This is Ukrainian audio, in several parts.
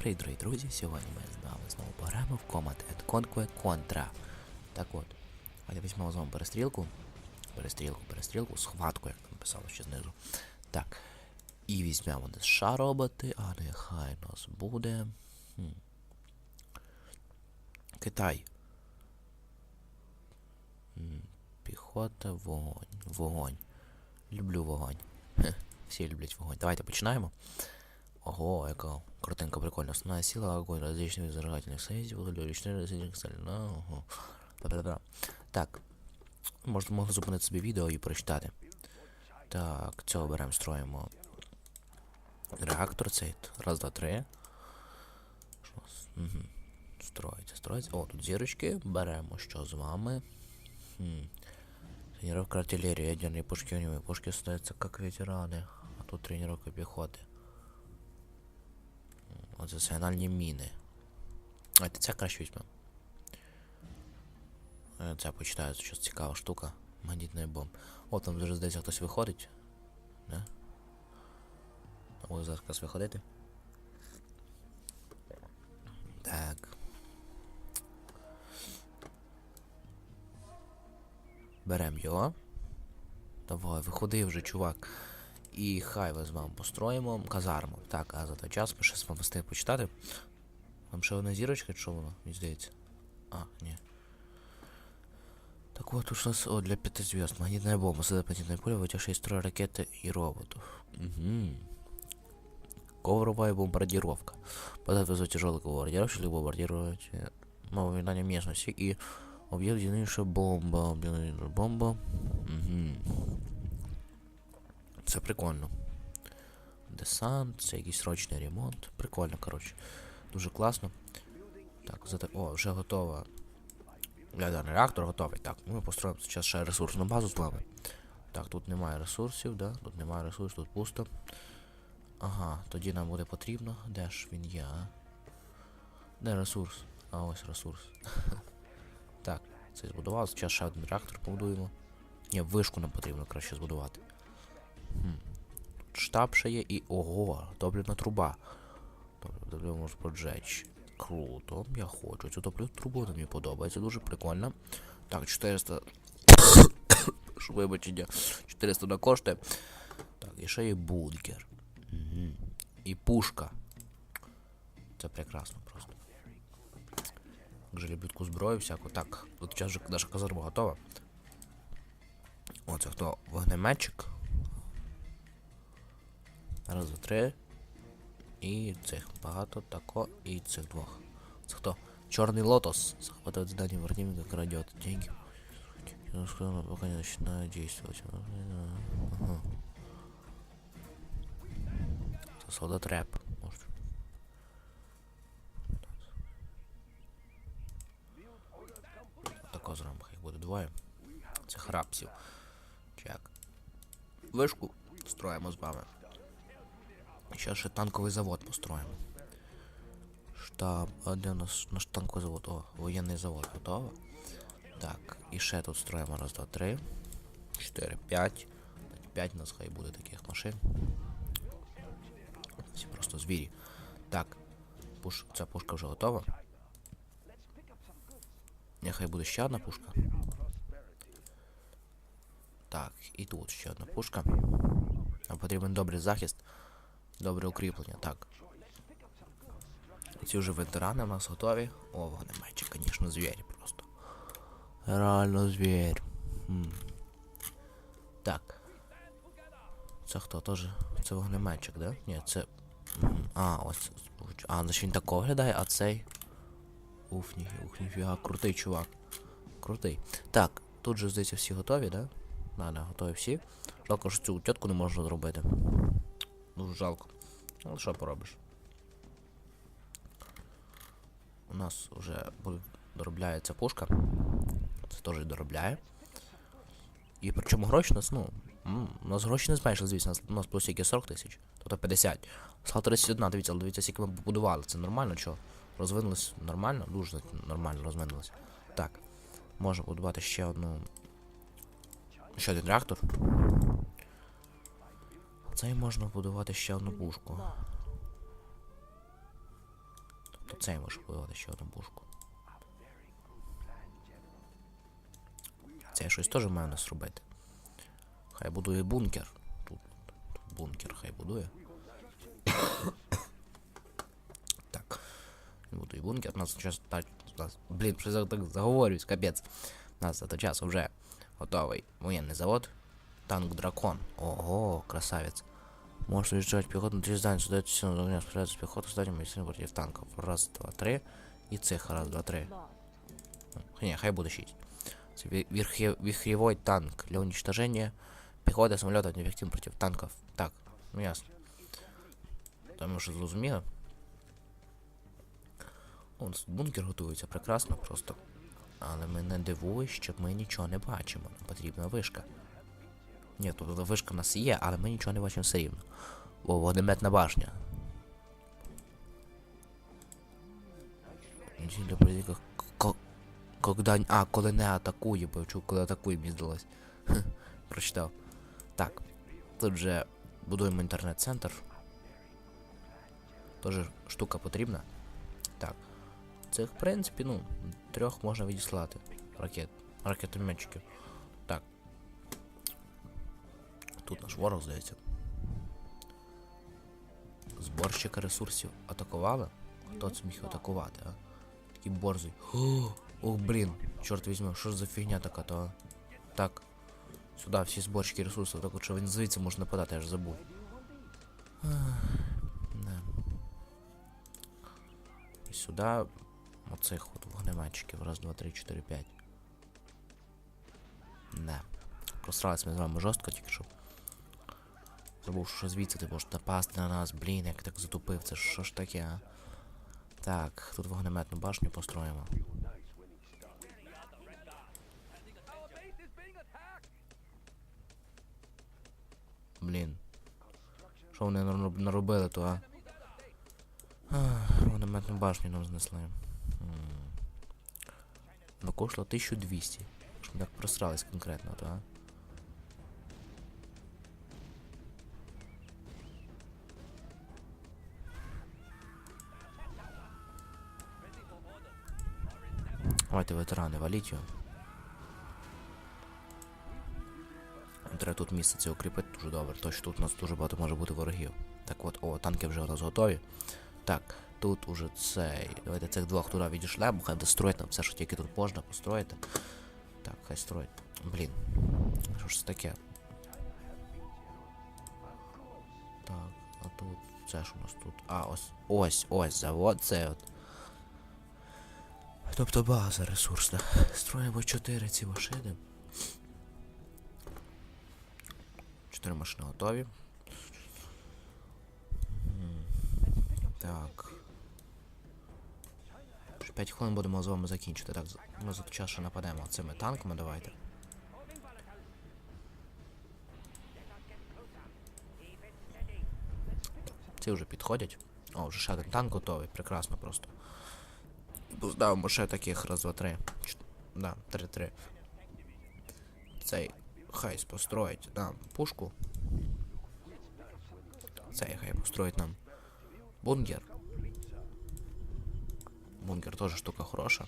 Привіт, дорогі друзі! Сьогодні ми з вами знову пограємо в Combat at Conquer Contra. Так от, давайте візьмемо з вами перестрілку. Перестрілку, перестрілку, схватку, як написало ще знизу. Так. І візьмемо не США роботи, а нехай нас буде. Хм. Китай. Піхота, вогонь. Вогонь. Люблю вогонь. Хе, всі люблять вогонь. Давайте починаємо. Ого, яка картинка прикольна. Основная сила огонь различных зажигательных союзів, ручної розрізних стального. Ого. Та-та-та. Так. Можна можна зупинити собі відео і прочитати. Так, цього беремо, строїмо. Реактор цей. Раз, два, три. Що? Угу. Строїться, строїться. О, тут зірочки. Беремо що з вами. Хм. Тренировка артиллерии, ядерные пушки огневые. Пушки ставятся как ветераны. А тут тренировка пехоты. Оце сигнальні міни. Ти це краще візьмемо. Е, Це почитаю, це щось цікава штука. Магнітний бомб. О, там вже здається хтось виходить. Не? Ось зараз виходити. Так. Берем його. Давай, виходи вже, чувак. І хай ми з вами построїмо казарму. Так, а за той час ми ще з вами встиг почитати. Там ще одна зірочка, чи що воно, мені здається. А, ні. Так вот, уж у нас о, для пяти звезд. Магнитная бомба, создает магнитное поле, вытягшее из строя ракеты и роботов. Угу. Ковровая бомбардировка. Позволяет вызвать тяжелый бомбардировщик, либо бомбардировать э, новое внимание местности и объект динамичная бомба. Объект бомба. Угу. Це прикольно. Десант, це якийсь срочний ремонт. Прикольно, коротше. Дуже класно. Так, зате... О, вже готова. Ядерний реактор готовий. Так, ми построїмо зараз ще ресурсну базу з вами. Так, тут немає ресурсів, да? Тут немає ресурсів, тут пусто. Ага, тоді нам буде потрібно. Де ж він є? а? Де ресурс? А ось ресурс. так, це збудував. Зараз ще один реактор побудуємо. Ні, вишку нам потрібно краще збудувати. Штаб ще є і. Ого, топлівна труба. Тобто топливо можна поджечь. Круто, я хочу цю топливну трубу, мені подобається, дуже прикольно. Так, 400. Що вибачення. 400 на коштує. Так, і ще є бункер. Угу. І пушка. Це прекрасно просто. Як же зброю всяку. Так, тут зараз наша казарма готова. О, це хто? Вогнеметчик. Раз, два, три. І цих багато, тако, і цих двох. Це хто? Чорний лотос. Захватывает здание как крадет деньги. Сказал, пока не начинаю действовать. Ага. Це солдат рэп. Может. Тако зробимо, їх буде двоє. Це храпсів. Чек. Вишку строїмо з вами. Ще ще танковий завод построїмо. Штаб, а де у нас наш танковий завод? О, воєнний завод готово. Так, і ще тут строїмо раз, два, три, чотири, п'ять. П'ять у нас хай буде таких машин. Всі просто звірі. Так, пуш, ця пушка вже готова. Нехай буде ще одна пушка. Так, і тут ще одна пушка. Нам потрібен добрий захист. Добре укріплення, так. Ці вже ветерани у нас готові. О, вогнеметчик, звісно, звір просто. Реально звір. Так. Це хто теж? Це вогнеметчик, да? Ні, це. А, ось. А, значить він так виглядає, а цей. Уф, ні, ух, ніфіга, крутий чувак. Крутий. Так, тут же, здається, всі готові, да? Да, да, готові всі. Що цю тітку не можна зробити. Дуже жалко. Але що поробиш? У нас вже доробляється пушка. Це теж доробляє. І причому гроші у нас, ну. У нас гроші не зменшили, звісно, у нас- плюс тільки 40 тисяч, тобто 50. Стало 31, дивіться, але дивіться, скільки ми побудували. Це нормально, що? Розвинулись нормально, дуже нормально розвинулися. Так. Можемо будувати ще одну. Ще один реактор. Цей можна будувати ще одну пушку. Оцей може будувати ще одну пушку. Це я щось теж маю нас робити. Хай будує бункер. Тут, тут бункер хай будує. так. Будує бункер. У нас час так. Нас, блін, що я так заговорююсь, капець. У нас за той час вже готовий воєнний завод. Танк Дракон. Ого, красавець. Можешь уезжать пехоту на три здания, сюда сильно до меня справляться с пехотой, зданием медицины против танков. Раз, два, три. І цих, раз, два, три. Ну, Ні, хай буде шість. Це ві- вірхе- вихревой танк для уничтожения пехоты самолетов неэффективен против танков. Так, ну ясно. Тому що зрозуміло. О, у нас тут бункер готується прекрасно просто. Але мене дивує, що ми нічого не бачимо. Нам потрібна вишка. Ні, тут вишка в нас є, але ми нічого не бачимо все рівно. О, вогнеметна башня. Когда... А, коли не атакує, бо чув, коли атакує, мені здалось. Прочитав. Так. Тут вже будуємо інтернет-центр. Тоже штука потрібна. Так. Цих, в принципі, ну, трьох можна відіслати. Ракет. Ракетометчиків. Тут наш ворог, здається. Зборщика ресурсів атакували? Хто це міг атакувати, а? Такий борзий. О, Ох, блін, чорт візьме, що ж за фігня така, то? Так. Сюди всі зборщики ресурсів, так от що він звідси може нападати, я ж забув. Да. І сюди оцих от вогнеметчиків. Раз, два, три, чотири, п'ять. Не. Просрались ми з вами жорстко тільки що. Забув, що звідси ти можеш напасти на нас, блін, як так затупив, це що ж таке, а? Так, тут вогнеметну башню построїмо. Блін. Що вони наробили, то, а? Ах, Вогнеметну башню нам знесли. Ну, 1200. Що ми так просрались конкретно, то, а? Давайте ветерани, валіть його. Треба тут місце це укріпити дуже добре, тому тут у нас дуже багато може бути ворогів. Так от, о, танки вже нас готові. Так, тут уже цей. Давайте цих двох туди відійшлемо, хай достроїть нам все, що тільки тут можна построїти. Так, хай строїть. Блін. Що ж це таке? Так, а тут. Це ж у нас тут. А, ось. Ось, ось, завод, це от. Тобто база ресурсна. Строїмо 4 ці машини. Чотири машини готові. Так. 5 хвилин будемо з вами закінчити. Так, ми за час ще нападемо цими танками, давайте. Ці вже підходять. О, вже ще один танк готовий, прекрасно просто. Поставимо ще таких раз, два, три. Чт- Да, три-три. Цей хай построїть нам пушку. Цей хай построїть нам бункер. Бункер теж штука хороша.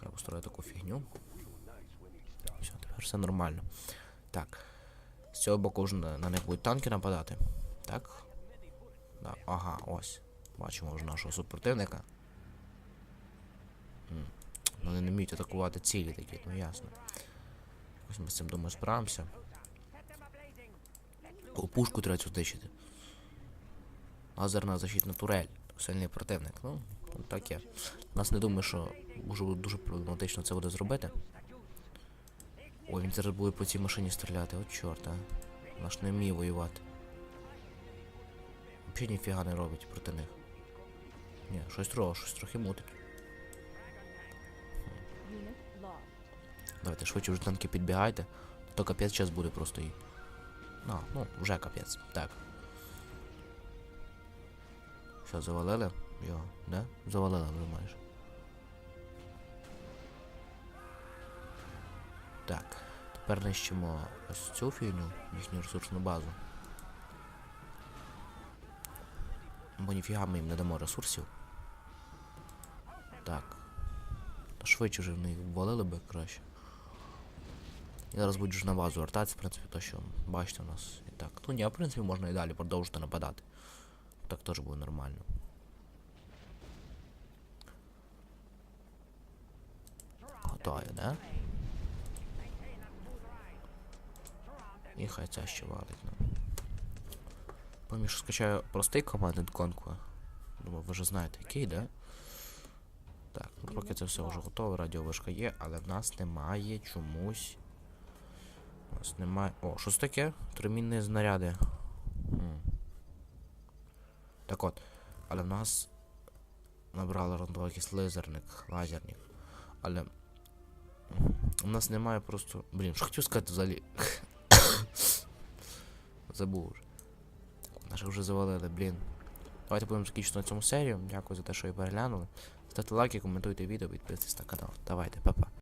Хай построїть таку фігню. Все, тепер все нормально. Так. З цього боку вже на них будуть танки нападати. Так? Да, ага, ось. Бачимо вже нашого супротивника. Вони не вміють атакувати цілі такі, ну ясно. Ось ми з цим думаю справимося. О, пушку треба цю знищити. Лазерна защитна турель. Сильний противник. Ну, от таке. Нас не думаю, що дуже, дуже проблематично це буде зробити. Ой, він зараз буде по цій машині стріляти, от чорт, а. Наш не вміє воювати. Взагалі ніфіга не робить проти них. Ні, щось трохи, щось трохи мутить. Давайте швидше вже танки підбігайте. То капець час буде просто і. А, ну, вже капець. Так. Що, завалили? Його, да? Завалили вже. Так. Тепер нищимо ось цю фігню, їхню ресурсну базу. Бо ніфіга ми їм не дамо ресурсів. Так. То швидше вже в них валили би краще. Я зараз буду ж на базу вертатися, в принципі, то що бачите у нас і так. Ну ні, в принципі можна і далі продовжити нападати. Так теж буде нормально. Готові, да? І хай це ще валить нам. Поміж скачаю простий командний конку. Думаю, ви вже знаєте, який, да? Так, ну поки це все вже готове, радіовишка є, але в нас немає чомусь. У нас немає. О, що це таке? Тримінні знаряди. М. Так от. Але в нас набрали рандовий якийсь лазерник, лазерник. Але. У нас немає просто. Блін, що хотів сказати взагалі. Забув вже. Наші вже завалили, блін. Давайте будемо закінчити на цьому серію. Дякую за те, що ви переглянули. Ставте лайки, коментуйте відео, підписуйтесь на канал. Давайте, па-па.